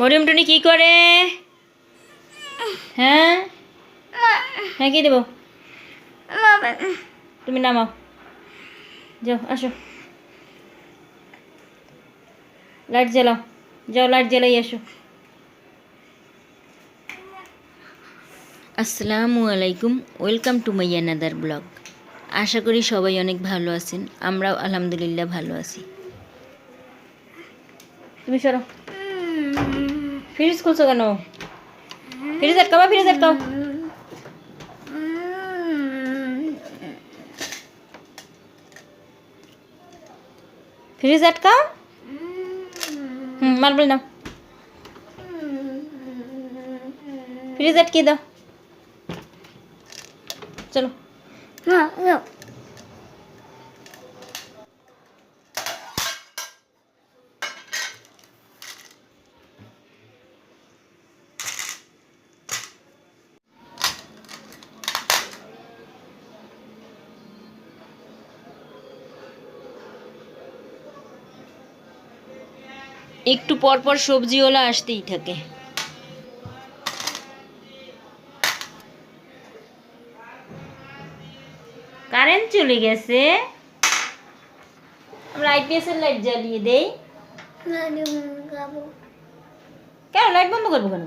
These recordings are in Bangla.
মরিয়ম টুনি কি করে? হ্যাঁ? হ্যাঁ কি দেবো? তুমি নামাও। যাও আসো। লাইট জ্বালাও। যাও লাইট জ্বালাই আসো। আসসালামু আলাইকুম। Welcome to my another blog. আশা করি সবাই অনেক ভালো আছেন। আমরাও আলহামদুলিল্লাহ ভালো আছি। তুমি সরো। ফ্রিজ খুলছো কেন? ফ্রিজ আটকাবা, ফ্রিজ আটকাও। ফ্রিজ আটকাও? হুম, মার্বেল নাও। ফ্রিজ আটকে দাও। চলো। একটু পর পর সবজিওয়ালা আসতেই থাকে। কারেন্ট চলে গেছে। আমরা আইপিএস এর লাইট জ্বালিয়ে দেই। কেন লাইট বন্ধ করব কেন?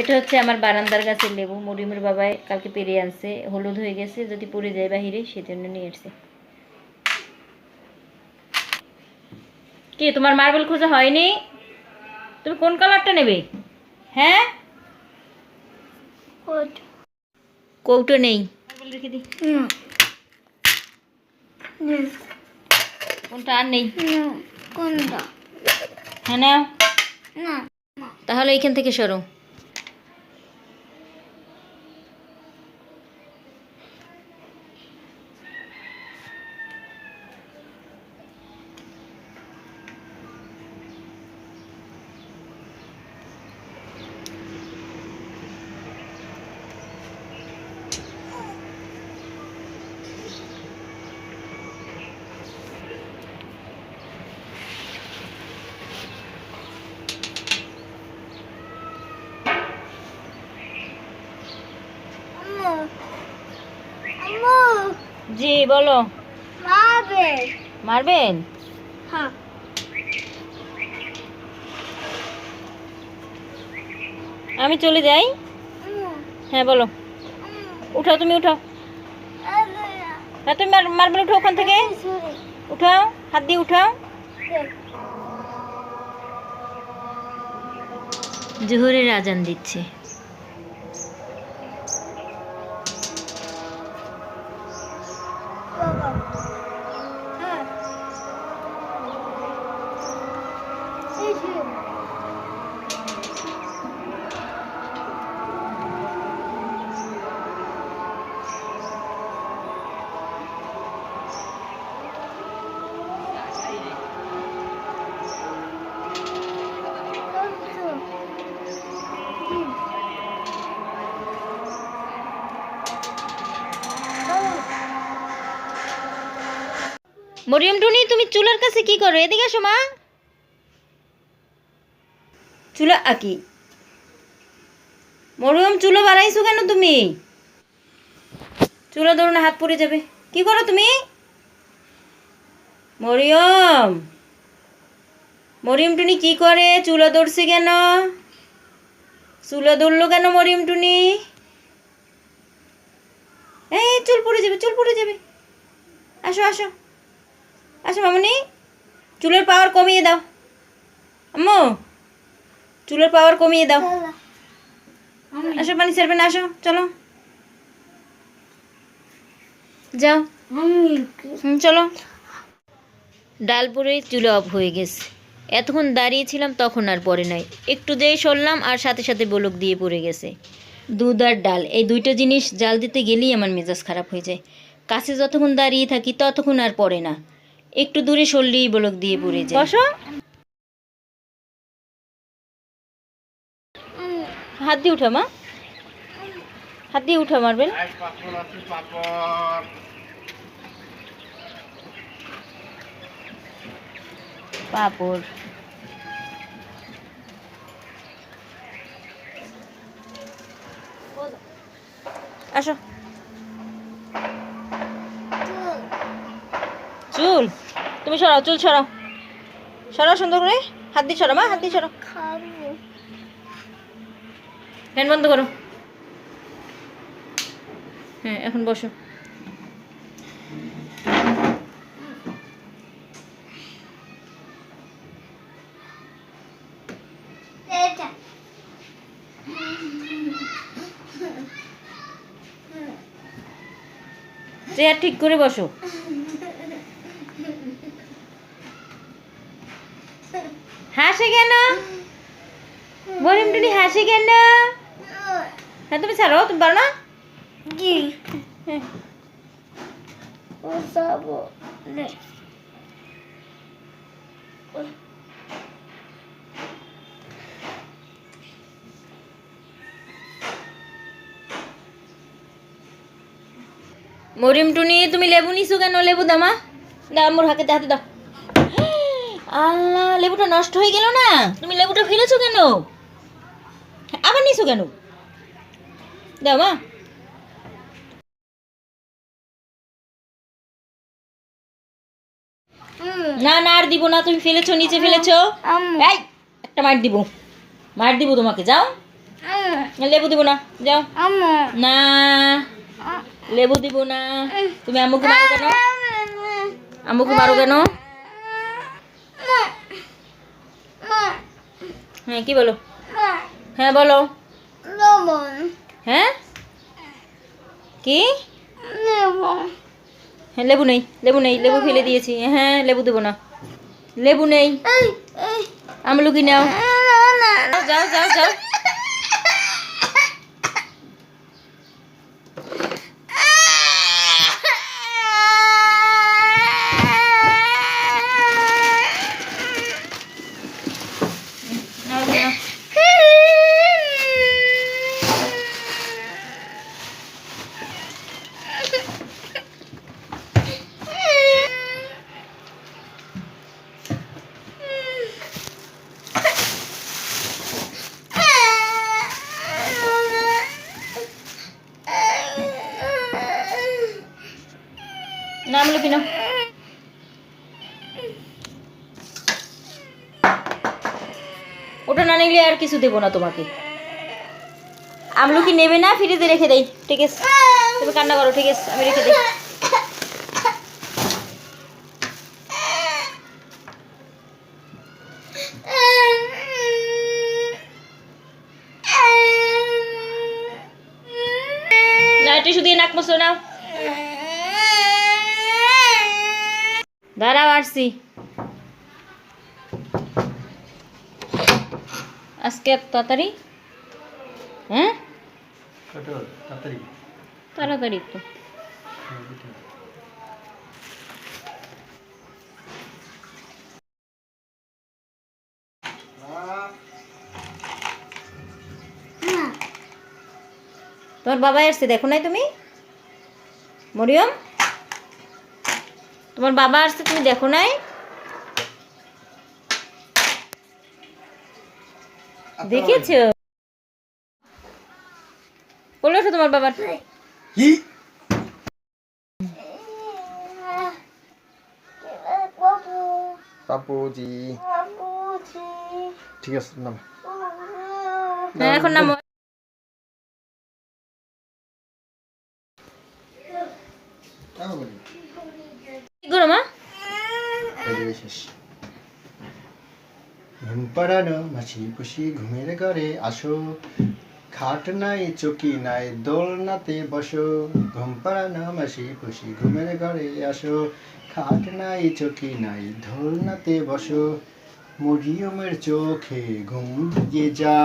এটা হচ্ছে আমার বারান্দার গাছের লেবু। মরিমের বাবাই কালকে পেরে আনছে। হলুদ হয়ে গেছে। যদি পড়ে যায় বাহিরে সেজন্য নিয়ে এসছে কি তোমার মার্বেল খোঁজা হয়নি? তুমি কোন কালারটা নেবে? হ্যাঁ? কৌটো নেই। মার্বেল রেখে দিই। কোনটা আর নেই? কোনটা? হ্যাঁ না। তাহলে এইখান থেকে সরো আম্মু আম্মু জি বলো। মারবেন। হ্যাঁ। আমি চলে যাই? হ্যাঁ বলো। উঠাও তুমি উঠাও। হ্যাঁ তুমি মার- মার্বেল উঠাও ওখান থেকে। উঠাও হাত দিয়ে উঠাও। জোহরের আজান দিচ্ছে। মরিয়ম টুনি, তুমি চুলার কাছে কি করো? এদিকে আসো, মা। চুলা আকি মরিয়ম চুলো বাড়াইছো কেন তুমি? চুলা ধরুন হাত পড়ে যাবে। কি করো তুমি? মরিয়ম মরিয়ম টুনি কি করে? চুলা ধরছে কেন? চুলা ধরলো কেন মরিয়ম টুনি? এই, চুল পড়ে যাবে, চুল পড়ে যাবে। আসো আসো। আসো মামনি চুলের পাওয়ার কমিয়ে দাও। আম্মু চুলের পাওয়ার কমিয়ে দাও। আসো পানি ছাড়বে না আসো চলো। যাও। হুম চলো। ডাল পরে চুলে অফ হয়ে গেছে। এতক্ষণ দাঁড়িয়েছিলাম তখন আর পরে নাই। একটু যেই সরলাম আর সাথে সাথে বলক দিয়ে পড়ে গেছে। দুধ আর ডাল এই দুইটা জিনিস জাল দিতে গেলেই আমার মেজাজ খারাপ হয়ে যায়। কাছে যতক্ষণ দাঁড়িয়ে থাকি ততক্ষণ আর পড়ে না। একটু দূরে সরলেই বলক দিয়ে পড়ে যায়। বসো। হাত দিয়ে উঠো মা। হাত দিয়ে উঠো, মারবেন। পাপড়। আসো। চুল তুমি সরাও চুল সরাও। সরাও সুন্দর করে হাত দিয়ে সরাও মা হাত দিয়ে সরাও। ফ্যান বন্ধ করো। হ্যাঁ এখন বসো। চেয়ার ঠিক করে বসো। হাসে কেন? বলিম টুনি হাসে কেন? হ্যাঁ তুমি ছাড়ো তুমি পারো না? হ্যাঁ। ও মরিম টুনি তুমি লেবু নিছো কেন? লেবু দামা দাও মোর হাতে হাতে দাও। আল্লাহ লেবুটা নষ্ট হয়ে গেল না? তুমি লেবুটা ফেলেছো কেন? আবার নিছো কেন? দাও মা। না না আর দিব না তুমি ফেলেছো নিচে ফেলেছো। এই একটা মার দিব। মার দিব তোমাকে যাও। লেবু দিব না যাও। না লেবু দিব না। তুমি আম্মুকে মারো কেন? আম্মুকে মারো কেন? হ্যাঁ কি বলো? হ্যাঁ বলো। লবণ হ্যাঁ? কি? হ্যাঁ লেবু নেই লেবু নেই, লেবু ফেলে দিয়েছি। হ্যাঁ লেবু দেবো না। লেবু নেই। আমলুকি নাও। যাও যাও যাও নাও, নাও। না আমলুকি নাও ওটা না নিলে আর কিছু দেবো না তোমাকে। আমলকি নেবে না, ফ্রিজে রেখে দেই, ঠিক আছে? তুমি কান্না করো, ঠিক আছে, আমি রেখে দিই। দিয়ে দাঁড়াও, আসছি। আজকে এত তাড়াতাড়ি? হ্যাঁ? তাড়াতাড়ি। তো। তোমার বাবা আসছে দেখো নাই তুমি? মরিয়ম? তোমার বাবা আসছে তুমি দেখো নাই? দেখেছ বলে ওঠো তোমার বাবার। কি? পাপুজি ঠিক আছে নাম। হ্যাঁ এখন নাম কি করো মা? শেষ। ঘুম পাড়ানো মাছি পুষি ঘুমের ঘরে আসো। খাট নাই চকি নাই দোলনাতে বসো। ঘুম পাড়ানো মাছি পুষি ঘুমের ঘরে আসো। খাট নাই চকি নাই দোলনাতে বসো। মরিয়মের চোখে ঘুম দিয়ে যা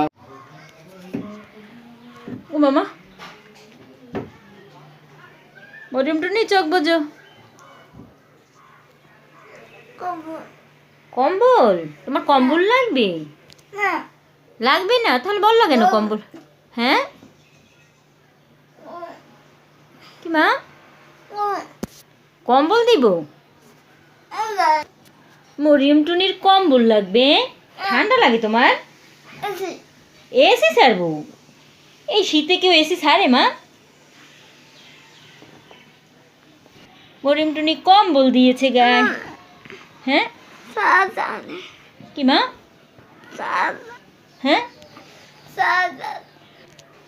ও মামা মরিয়মটা নিয়ে চোখ বোঝো। কম্বল? তোমার কম্বল লাগবে? লাগবে না? তাহলে বলল কেন কম্বল? হ্যাঁ? কি মা? কম্বল দিব? মরিয়ম টুনির কম্বল লাগবে? ঠান্ডা লাগে তোমার? এসি। ছাড়বো এই শীতে কেউ এসি ছাড়ে মা? মরিয়ম টুনি কম্বল দিয়েছে গায়ে হ্যাঁ? কি মা হ্যাঁ?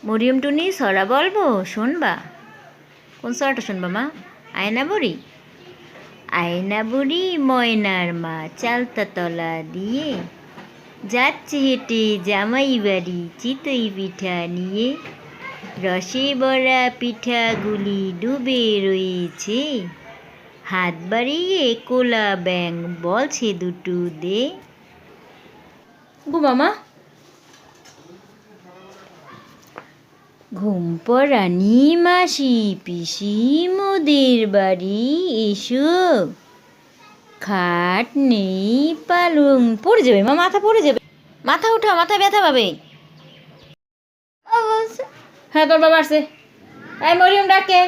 মরিয়ম টুনি সরা বলব শুনবা। কোন সরাটা শুনবা মা? আয়না বুড়ি? আয়না বুড়ি ময়নার মা চালতা তলা দিয়ে যাচ্ছে হেঁটে জামাই বাড়ি চিতই পিঠা নিয়ে। রসে বড়া পিঠাগুলি ডুবে রয়েছে। হাত বাড়িয়ে কোলা ব্যাং বলছে দুটো দে। গো মামা। ঘুম পড়ানি মাসি পিসি মোদের বাড়ি এসো। খাট নেই পালং পড়ে যাবে মা মাথা পড়ে যাবে। মাথা উঠা মাথা ব্যথা পাবে। হ্যাঁ তোর বাবা আসছে। এই মরিয়ম ডাকে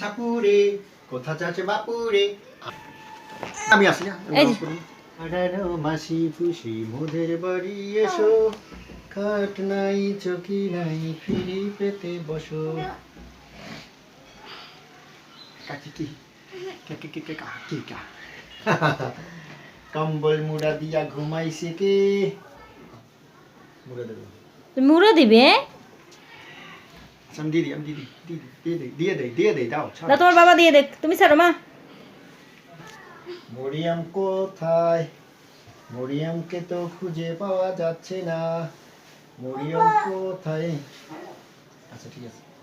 সাপুরে কোথা বাপুরে? আমি আসি না মাসি খুশি মোদের বাড়ি এসো। খাট নাই চকি নাই ফিরি পেতে বসো। কাকি কি কাকি কি কা কা কম্বল মুড়া দিয়া ঘুমাইছে কে? মুড়া দেবো। মুড়ো দিবে আচ্ছা, তোমার বাবা দিয়ে দেখ তুমি ছাড়ো মা মরিয়াম কোথায় মরিয়ামকে তো খুঁজে পাওয়া যাচ্ছে না মরিয়াম কোথায় আচ্ছা ঠিক আছে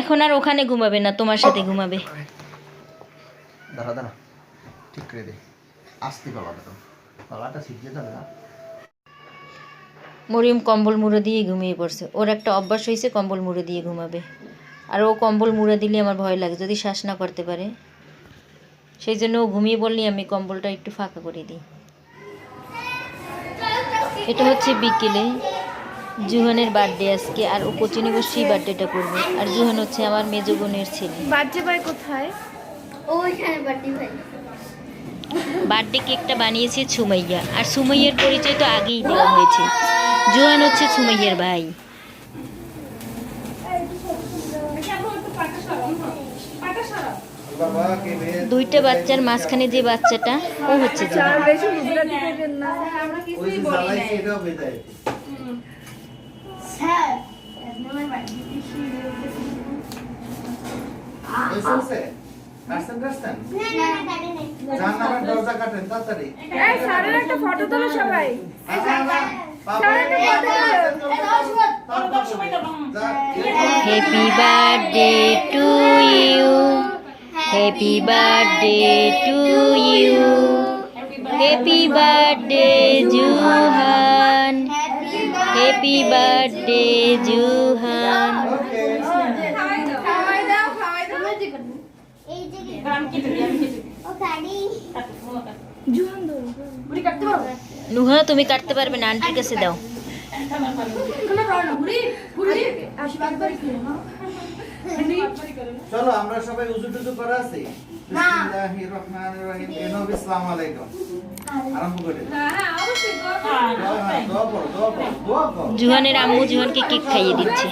এখন আর ওখানে ঘুমাবে না তোমার সাথে ঘুমাবে। দাঁড়া দাঁড়া। ঠিক করে দে। আসতে তো গলাটা শিখিয়ে যাবে না মরিয়ম কম্বল মুড়ো দিয়ে ঘুমিয়ে পড়ছে। ওর একটা অভ্যাস হয়েছে কম্বল মুড়ো দিয়ে ঘুমাবে। আর ও কম্বল মুড়ো দিলে আমার ভয় লাগে যদি শ্বাস না করতে পারে। সেই জন্য ও ঘুমিয়ে বললে আমি কম্বলটা একটু ফাঁকা করে দিই। এটা হচ্ছে বিকেলে। জুহানের বার্থডে আজকে আর ও কোচিনে বসেই বার্থডেটা করবে। আর জুহান হচ্ছে আমার মেজ বোনের ছেলে। বাচ্চা ভাই কোথায়? ওইখানে বাটি ভাই বার্থডে কেকটা বানিয়েছে সুমাইয়া। আর সুমাইয়ার পরিচয় তো আগেই দেওয়া হয়েছে। জুহান হচ্ছে সুমাইয়ার ভাই। বাবা কে বে দুইটা বাচ্চার মাঝখানে যে বাচ্চাটা ও হচ্ছে জুহান। বেশি গুজরাটি করবেন না ওই যে জ্বালাইছে এটাও বেজায় স্যার এই শুনছে আসছেন আসছেন জানালার দরজা কাটেন তাড়াতাড়ি এই স্যারের একটা ফটো তোলো সবাই happy birthday to you happy birthday to you happy birthday Juhan happy birthday Juhan Nuha, তুমি কাটতে পারবে না, আন্টির কাছে দাও। চলো, আমরা সবাই উজু টুজু করে আছি। বিসমিল্লাহির হ্যাঁ, করো। জুহানের আম্মু জুহানকে কেক খাইয়ে দিচ্ছে।